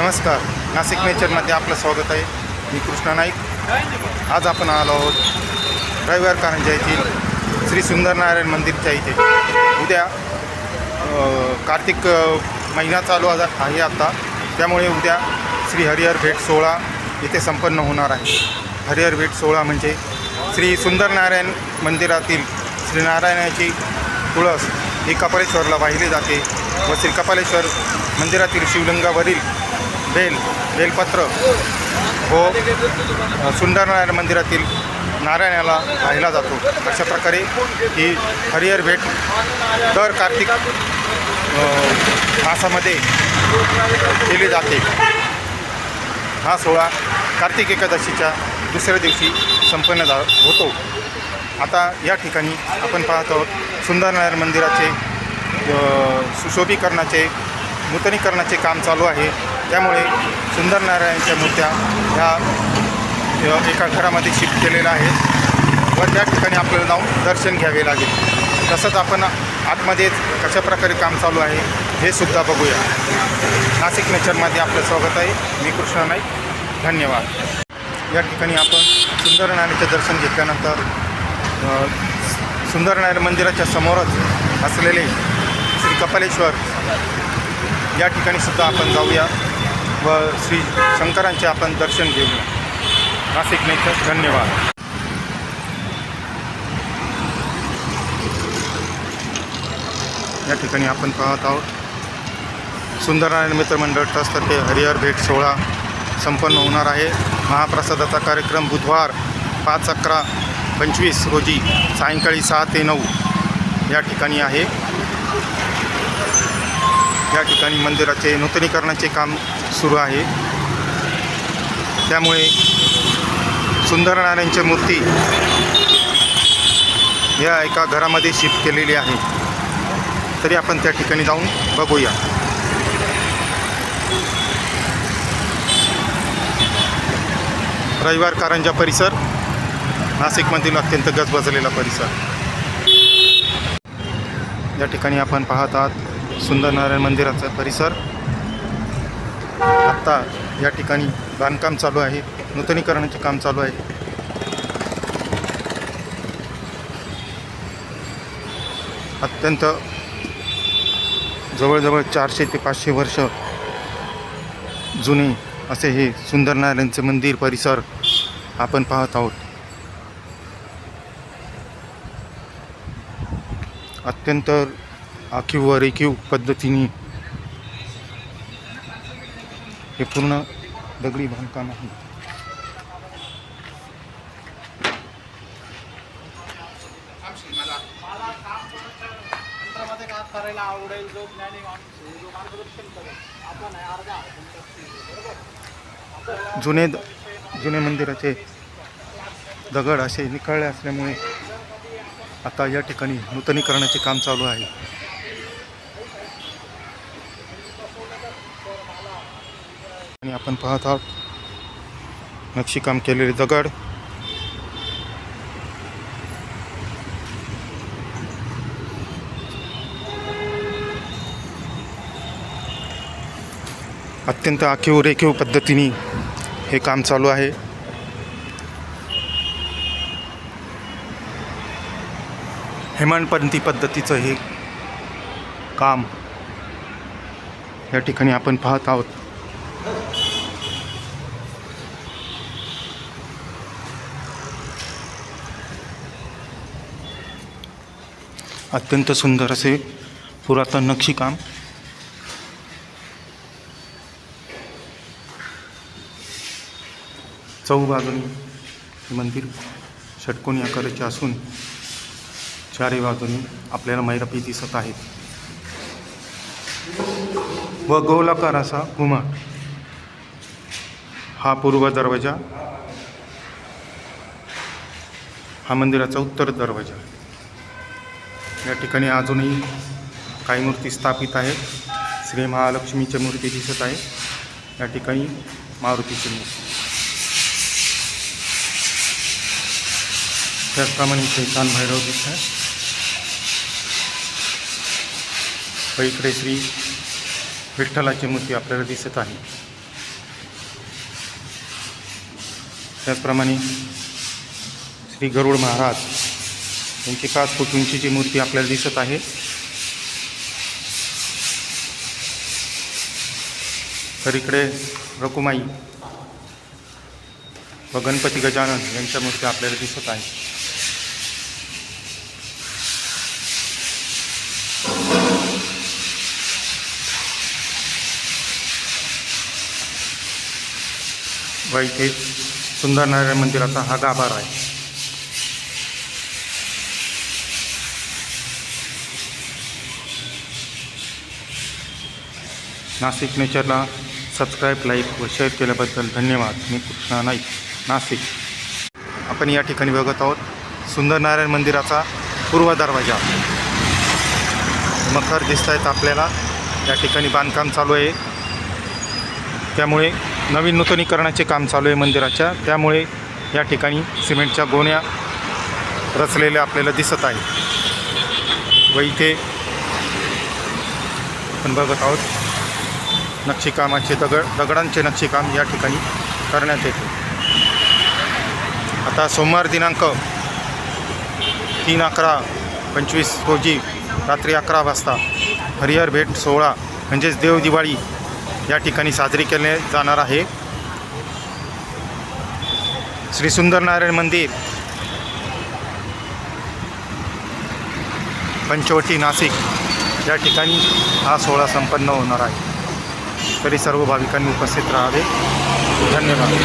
नमस्कार. नाशिक नेचरमध्ये आपलं स्वागत आहे. मी कृष्णा नाईक. आज आपण आलो आहोत रविवार कारंजा येथील श्री सुंदरनारायण मंदिरच्या इथे. उद्या कार्तिक महिना चालू आहे आता. त्यामुळे उद्या श्री हरिहर भेट सोहळा इथे संपन्न होणार आहे. हरिहर भेट सोहळा म्हणजे श्री सुंदरनारायण मंदिरातील श्री नारायणाची तुळस ही कपालेश्वरला वाहिली जाते व श्री कपालेश्वर मंदिरातील शिवलिंगावरील बेल बेलपत्र. हो सुंदरनारायण मंदिरातील नारायणाला राहिला जातो. अशा प्रकारे ही हरिहर भेट दर कार्तिक मासामध्ये केली जाते. हा सोहळा कार्तिक एकादशीच्या दुसऱ्या दिवशी संपन्न झा होतो. आता या ठिकाणी आपण पाहत आहोत सुंदरनारायण मंदिराचे सुशोभीकरणाचे नूतनीकरणाचे काम चालू आहे. त्यामुळे सुंदरनारायणच्या मूर्त्या ह्या एका घरामध्ये शिफ्ट केलेल्या आहेत व त्या ठिकाणी आपल्याला जाऊन दर्शन घ्यावे लागेल. तसंच आपण आतमध्ये कशा प्रकारे काम चालू आहे हे सुद्धा बघूया. नाशिक नेचरमध्ये आपलं स्वागत आहे. मी कृष्णा नाईक. धन्यवाद. या ठिकाणी आपण सुंदरनारायणचे दर्शन घेतल्यानंतर सुंदरनारायण मंदिराच्या समोरच असलेले श्री कपालेश्वर या ठिकाणी सुद्धा आपण जाऊया. व श्री शंकरांचे आपण दर्शन घेऊया नाशिक नेचर धन्यवाद. या ठिकाणी आपण पाहत आहोत. सुंदरनारायण मित्रमंडळ ट्रस्टतर्फे हरिहर भेट सोहळा संपन्न होणार आहे. महाप्रसादाचा कार्यक्रम बुधवार पाच अकरा पंचवीस रोजी सायंकाळी सहा ते नऊ या ठिकाणी आहे. या ठिकाणी मंदिराचे नूतनीकरणाचे काम सुरू आहे. त्यामुळे सुंदरनारायणची मूर्ती या एका घरामध्ये शिफ्ट केलेली आहे. तरी आपण त्या ठिकाणी जाऊन बघूया. रविवार कारंजा परिसर नाशिकमधील अत्यंत गजबजलेला परिसर. या ठिकाणी आपण पाहत आहात सुंदरनारायण मंदिराचा परिसर. आत्ता या ठिकाणी बांधकाम चालू आहे. नूतनीकरणाचे काम चालू आहे. अत्यंत जवळजवळ चारशे ते पाचशे वर्ष जुने असे हे सुंदरनारायणचे मंदिर परिसर आपण पाहत आहोत. अत्यंत आखीव व रेखीव पद्धतीने हे पूर्ण दगडी बांधकाम आहे. करायला आवडेल जो ज्ञानी माणूस जो मार्गदर्शन करेल आपण अर्धा जुने जुने मंदिराचे दगड असे निखळले असल्यामुळे आता या ठिकाणी नूतनीकरणाचे काम चालू आहे. आणि आपण पाहत आहोत. नक्षीकाम केलेले दगड. अत्यंत आखीव रेखीव पद्धतीने हे काम चालू आहे. हेमाडपंथी पद्धतीचं हे काम या ठिकाणी आपण पाहत आहोत. अत्यंत सुंदर असे पुरातन नक्षीकाम. चौबाजून हे मंदिर षटकोनी आकाराचे असून चारही बाजूनी आपल्याला मैरपी दिसत आहेत. व गोलाकार असा घुमाट. हा पूर्व दरवाजा. हा मंदिराचा उत्तर दरवाजा. या ठिकाणी अजूनही काही मूर्ती स्थापित आहेत. श्री महालक्ष्मीच्या मूर्ती दिसत आहे या ठिकाणी मारुतीची मूर्ती. त्याचप्रमाणे इथे कानभैरव दिसत आहे इकडे श्री विठ्ठलाची मूर्ती आपल्याला दिसत आहे. त्याचप्रमाणे श्री गरुड महाराज यांची पाच फूट उंचीची मूर्ती आपल्याला दिसत आहे. तर इकडे रकुमाई व गणपती गजानन यांच्या मूर्ती आपल्याला दिसत आहे. व इथे सुंदर नारायण मंदिराचा हा गाभार आहे नाशिक नेचरला सबस्क्राईब लाईक व शेअर केल्याबद्दल धन्यवाद. मी कृष्णा नाईक नाशिक. आपण या ठिकाणी बघत आहोत सुंदर नारायण मंदिराचा पूर्व दरवाजा. मखर दिसत आहेत आपल्याला. या ठिकाणी बांधकाम चालू आहे. त्यामुळे नवीन नूतनीकरणाचे काम चालू आहे मंदिराच्या. त्यामुळे या ठिकाणी सिमेंटच्या गोण्या रचलेल्या आपल्याला दिसत आहे व इथे आपण बघत आहोत नक्षीकामाचे दगड दगडांचे नक्षीकाम या ठिकाणी करण्यात येते. आता सोमवार दिनांक तीन अकरा पंचवीस रोजी रात्री अकरा वाजता हरिहर भेट सोहळा म्हणजेच देव दिवाळी या ठिकाणी साजरी केले जाणार आहे. श्री सुंदर नारायण मंदिर पंचवटी नाशिक या ठिकाणी हा सोहळा संपन्न होणार आहे. तरी सर्व भाविकांनी उपस्थित राहावे. धन्यवाद.